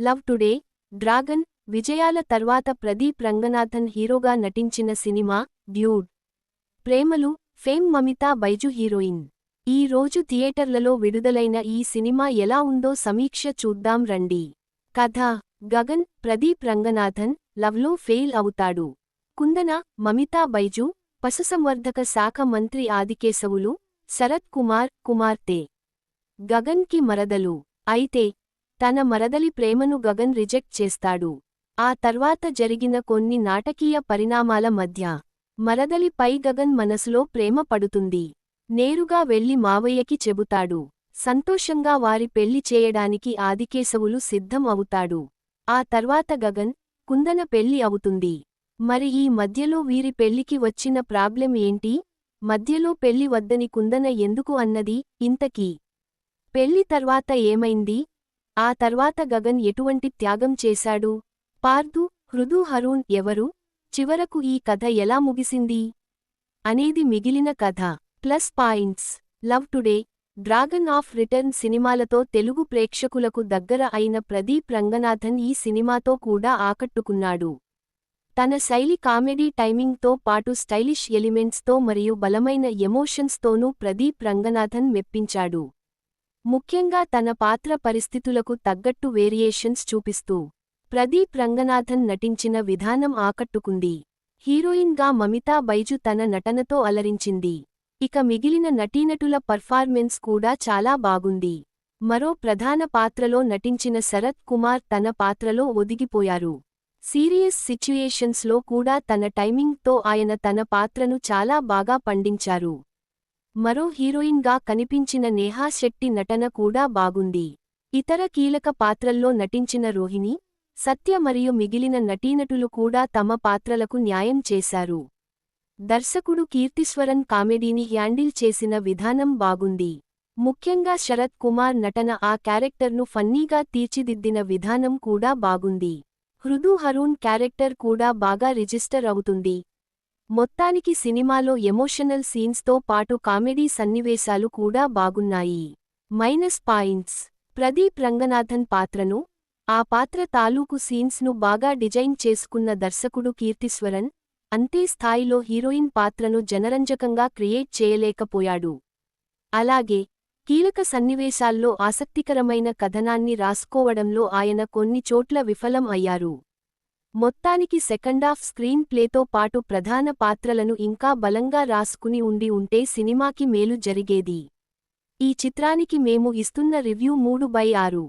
Love today dragon విజయాల తర్వాత ప్రదీప్ రంగనాథన్ హీరోగా నటించిన cinema dude. Premalu fame Mamitha Baiju heroine. ఈ రోజు థియేటర్లలో విడుదలైన ఈ సినిమా ఎలా ఉందో సమీక్ష చూద్దాం రండి. కథ గగన్ ప్రదీప్ రంగనాథన్ లవ్లో ఫెయిల్ అవుతాడు. కుందన మమితా బైజు పశుసంవర్ధక శాఖ మంత్రి ఆదికేశవులు శరత్ కుమార్ కుమార్తె. గగన్కి మరదలు. అయితే తన మరదలి ప్రేమను గగన్ రిజెక్ట్ చేస్తాడు. ఆ తర్వాత జరిగిన కొన్ని నాటకీయ పరిణామాల మధ్య మరదలిపై గగన్ మనసులో ప్రేమ పడుతుంది. నేరుగా వెళ్ళి మావయ్యకి చెబుతాడు. సంతోషంగా వారి పెళ్ళి చేయడానికి ఆదికేశవులు సిద్ధం అవుతాడు. ఆ తర్వాత గగన్ కుందన పెళ్ళి అవుతుంది. మరి ఈ మధ్యలో వీరి పెళ్ళికి వచ్చిన ప్రాబ్లెం ఏంటి? మధ్యలో పెళ్ళి వద్దని కుందన ఎందుకు అన్నది ఇంతకీ. పెళ్ళి తర్వాత ఏమైంది? ఆ తర్వాత గగన్ ఎటువంటి త్యాగం చేశాడు? పార్దు హృదు హరూన్ ఎవరు? చివరకు ఈ కథ ఎలా ముగిసింది? అనేది మిగిలిన కథ. Plus points. Love today. Dragon of return సినిమాలతో తెలుగు ప్రేక్షకులకు దగ్గర అయిన ప్రదీప్ రంగనాథన్ ఈ సినిమాతో కూడా ఆకట్టుకున్నాడు. తన శైలి కామెడీ టైమింగ్తో పాటు స్టైలిష్ ఎలిమెంట్స్తో మరియు బలమైన ఎమోషన్స్తోనూ ప్రదీప్ రంగనాథన్ మెప్పించాడు. ముఖ్యంగా తన పాత్ర పరిస్థితులకు తగ్గట్టు వేరియేషన్స్ చూపిస్తూ ప్రదీప్ రంగనాథన్ నటించిన విధానం ఆకట్టుకుంది. హీరోయిన్గా మమితా బైజు తన నటనతో అలరించింది. ఇక మిగిలిన నటీనటుల పర్ఫార్మెన్స్ కూడా చాలా బాగుంది. మరో ప్రధాన పాత్రలో నటించిన శరత్ కుమార్ తన పాత్రలో ఒదిగిపోయారు. సీరియస్ సిచ్యుయేషన్స్లో కూడా తన టైమింగ్తో ఆయన తన పాత్రను చాలా బాగా పండించారు. మరో హీరోయిన్గా కనిపించిన నేహా శెట్టి నటన కూడా బాగుంది. ఇతర కీలక పాత్రల్లో నటించిన రోహిణి సత్య మరియు మిగిలిన నటీనటులు కూడా తమ పాత్రలకు న్యాయం చేశారు. దర్శకుడు కీర్తిస్వరన్ కామెడీని హ్యాండిల్ చేసిన విధానం బాగుంది. ముఖ్యంగా శరత్ కుమార్ నటన ఆ క్యారెక్టర్ను ఫన్నీగా తీర్చిదిద్దిన విధానం కూడా బాగుంది. హృదు హరూన్ క్యారెక్టర్ కూడా బాగా రిజిస్టర్ అవుతుంది. మొత్తానికి సినిమాలో ఎమోషనల్ సీన్స్తో పాటు కామెడీ సన్నివేశాలు కూడా బాగున్నాయి. Minus points. ప్రదీప్ రంగనాథన్ పాత్రను ఆ పాత్ర తాలూకు సీన్స్ను బాగా డిజైన్ చేసుకున్న దర్శకుడు కీర్తిస్వరన్ అంతే స్థాయిలో హీరోయిన్ పాత్రను జనరంజకంగా క్రియేట్ చేయలేకపోయాడు. అలాగే కీలక సన్నివేశాల్లో ఆసక్తికరమైన కథనాన్ని రాసుకోవడంలో ఆయన కొన్ని చోట్ల విఫలం అయ్యారు. మొత్తానికి సెకండాఫ్ స్క్రీన్ ప్లేతో పాటు ప్రధాన పాత్రలను ఇంకా బలంగా రాసుకుని ఉండి ఉంటే సినిమాకి మేలు జరిగేది. ఈ చిత్రానికి మేము ఇస్తున్న రివ్యూ మూడు బై ఆరు.